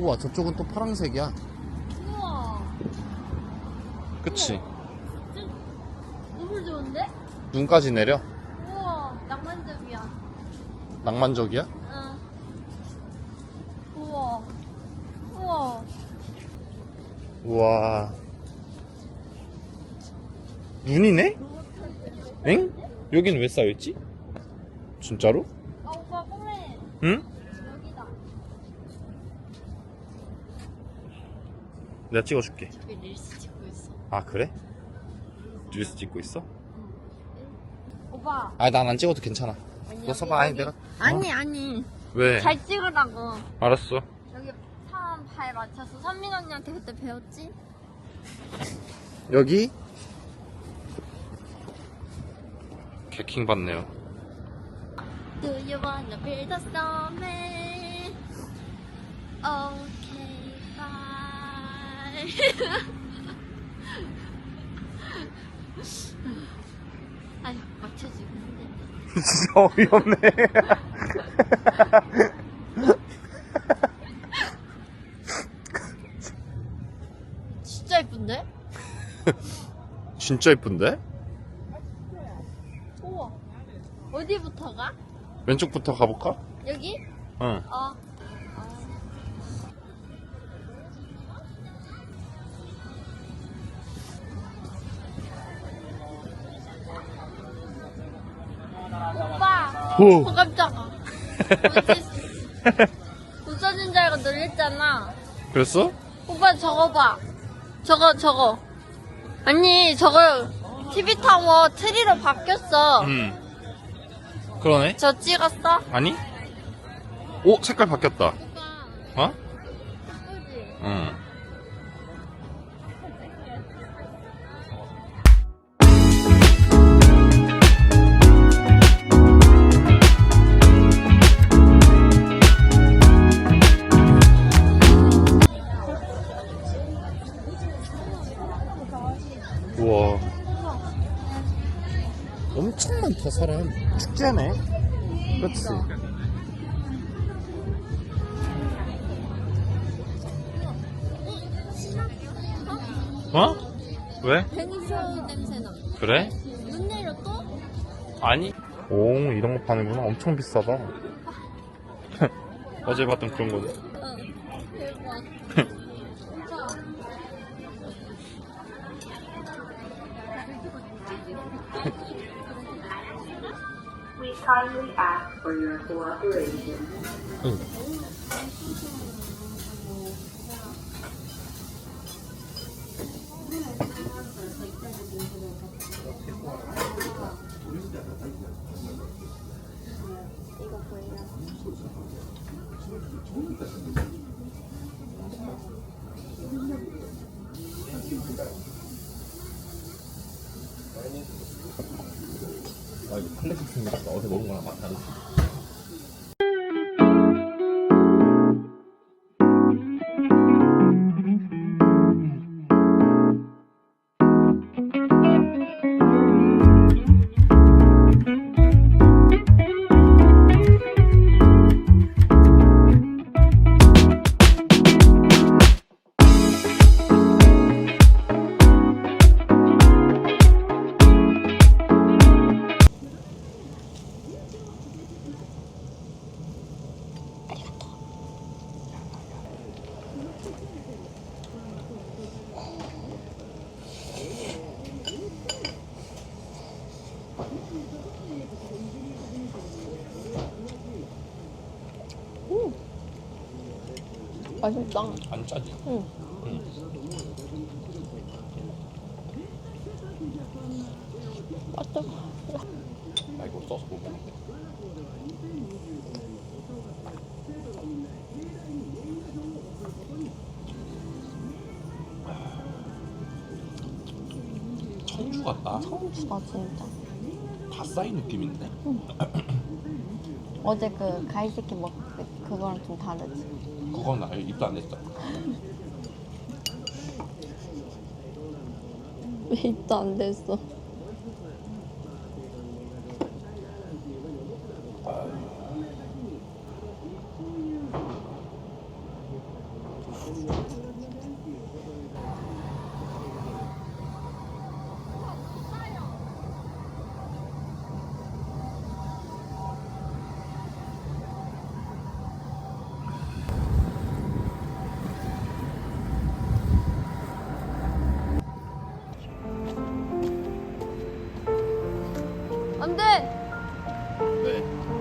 봐. 저쪽은 또 파란색이야. 우와. 그치? 진짜 너무 좋은데? 눈까지 내려? 우와. 낭만적이야. 낭만적이야? 응. 우와. 우와. 우와. 눈이네? 엥? 여긴 왜 쌓여있지? 진짜로? 아, 오빠 꼬매. 응? 여기다. 내가 찍어줄게. 저기 릴스 찍고 있어. 아, 그래? 뉴스 찍고 있어? 오빠. 아, 난안 찍어도 괜찮아. 아니, 너 써봐. 아니, 여기. 내가. 아니, 아니. 왜? 잘 찍으라고. 알았어. 여기 3, 8 맞춰서 선민 언니한테 그때 배웠지? 여기? 개킹 받네요. Do you wanna build a snowman? Okay, 아휴, 맞춰주기 힘들다. 진짜 어이없네. 진짜 예쁜데? 진짜 이쁜데? 우와. 어디부터 가? 왼쪽부터 가볼까? 여기? 응. 어. 오. 어, 깜짝아. 웃어준 줄 알고 놀랬잖아. 그랬어? 오빠 저거 봐. 저거 저거. 아니 저거 TV 타워 트리로 바뀌었어. 응. 그러네. 저 찍었어? 아니? 오, 색깔 바뀌었다. 오빠 어? 예쁘지? 응. 엄청 많다, 사람. 축제네. 그치? 어? 왜? 뱅쇼 냄새나. 그래? 눈 또? 아니. 오, 이런 거 파는구나. 엄청 비싸다. 어제 봤던 그런 거네. 응. 대박. We kindly ask for your cooperation. 응. 아, 이거 플래식 생겼다. 어제 먹은 거랑 맛 다르지. 맛있다. 안 짜지? 응. 맞다. 나 이거 써서 못 먹는데. 청주 같다. 청주가 진짜. 다 쌓인 느낌인데? 어제 그 가이스키 먹 그거랑 좀 다르지. 그건 아예 입도 안 했다. 왜 입도 안 됐어? 안 돼. 왜?